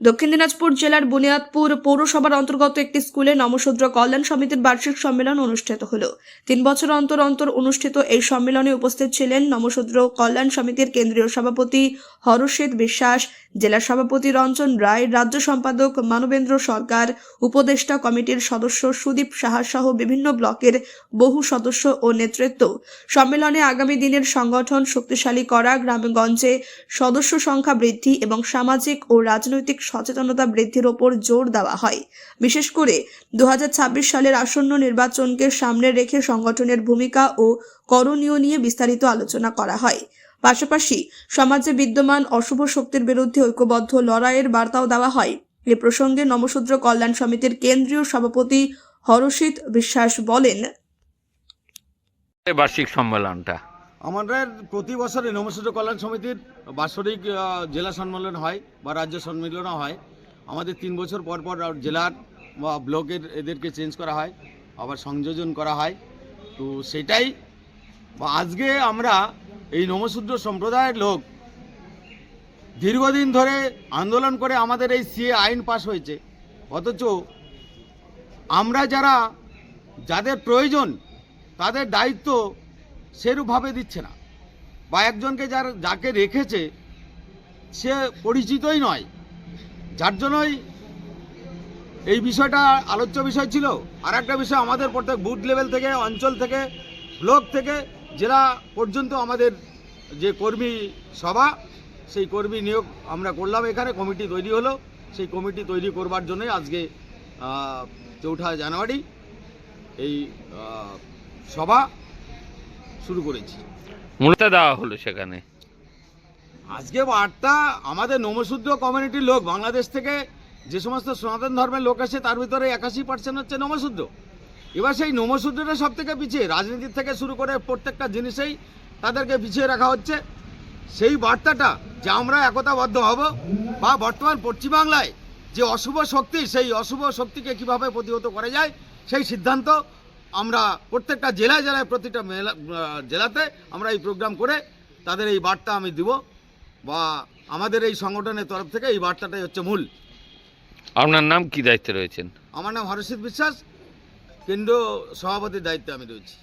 দক্ষিণ দিনাজপুর জেলার বুনিয়াদপুর পৌরসভার অন্তর্গত একটি স্কুলে নমশূদ্র কল্যাণ সমিতির বার্ষিক সম্মেলন অনুষ্ঠিত হল। তিন বছর অন্তর অন্তর অনুষ্ঠিত এই সম্মেলনে উপস্থিত ছিলেন নমশূদ্র কল্যাণ সমিতির কেন্দ্রীয় সভাপতি হরষিত বিশ্বাস, জেলা সভাপতি রঞ্জন রায়, রাজ্য সম্পাদক মানবেন্দ্র সরকার, উপদেষ্টা কমিটির সদস্য সুদীপ সাহা সহ বিভিন্ন ব্লকের বহু সদস্য ও নেতৃত্ব। সম্মেলনে আগামী দিনের সংগঠন শক্তিশালী করা, গ্রামগঞ্জে সদস্য সংখ্যা বৃদ্ধি এবং সামাজিক ও রাজনৈতিক সচেতনতা বৃদ্ধির ওপর জোর দেওয়া হয়। বিশেষ করে দুহাজার ছাব্বিশ সালের আসন্ন নির্বাচনকে সামনে রেখে সংগঠনের ভূমিকা ও করণীয় নিয়ে বিস্তারিত আলোচনা করা হয়। পাশাপাশি সমাজে বিদ্যমান অশুভ শক্তির বিরুদ্ধে ঐক্যবদ্ধ লড়াইয়ের বার্তাও দেওয়া হয়। এ প্রসঙ্গে নমশূদ্র কল্যাণ সমিতির কেন্দ্রীয় সভাপতি হরষিত বিশ্বাস বলেন, বার্ষিক সম্মেলনটা। আমাদের প্রতি বছরে নমস্কার কল্যাণ সমিতির বাৎসরিক জেলা সম্মেলন হয় বা রাজ্য সম্মেলনও হয়। আমাদের তিন বছর পর পর জেলার বা ব্লকের এদেরকে চেঞ্জ করা হয়, আবার সংযোজন করা হয়। তো সেটাই, বা আজকে আমরা এই নমশূদ্র সম্প্রদায়ের লোক দীর্ঘদিন ধরে আন্দোলন করে আমাদের এই সিএ আইন পাশ হয়েছে। অথচ আমরা যারা, যাদের প্রয়োজন, তাদের দায়িত্ব সেরূপভাবে দিচ্ছে না। বা একজনকে যার যাকে রেখেছে, সে পরিচিতই নয়। যার জন্যই এই বিষয়টা আলোচ্য বিষয় ছিল। আর একটা বিষয় আমাদের প্রত্যেক বুথ লেভেল থেকে, অঞ্চল থেকে, ব্লক থেকে, জেলা পর্যন্ত আমাদের যে কর্মী সভা, সেই কর্মী নিয়োগ আমরা করলাম। এখানে কমিটি তৈরি হলো। সেই কমিটি তৈরি করবার জন্যই আজকে চৌঠা জানুয়ারি এই সভা শুরু করেছি। মূলত দেওয়া হলো সেখানে। আজকে বার্তা আমাদের নমশূদ্র কমিউনিটির লোক বাংলাদেশ থেকে যে সমস্ত সনাতন ধর্মের লোক আছে তার ভিতরে একাশি পার্সেন্ট হচ্ছে নমশূদ্র এবার সেই নমশূদ্রটা সব থেকে পিছিয়ে রাজনীতির থেকে শুরু করে প্রত্যেকটা জিনিসেই তাদেরকে পিছিয়ে রাখা হচ্ছে। সেই বার্তাটা যে আমরা একতাবদ্ধ হব বা বর্তমান পশ্চিমবাংলায় যে অশুভ শক্তি সেই অশুভ শক্তিকে কীভাবে প্রতিহত করা যায় সেই সিদ্ধান্ত আমরা প্রত্যেকটা জেলায় জেলায় প্রতিটা মেলা জেলাতে আমরা এই প্রোগ্রাম করে তাদের এই বার্তা আমি দিব বা আমাদের এই সংগঠনের তরফ থেকে এই বার্তাটাই হচ্ছে মূল। আপনার নাম কি দায়িত্বে রয়েছেন? আমার নাম হরসিদ বিশ্বাস। কেন্দ্র সভাপতির দায়িত্বে আমি রয়েছি।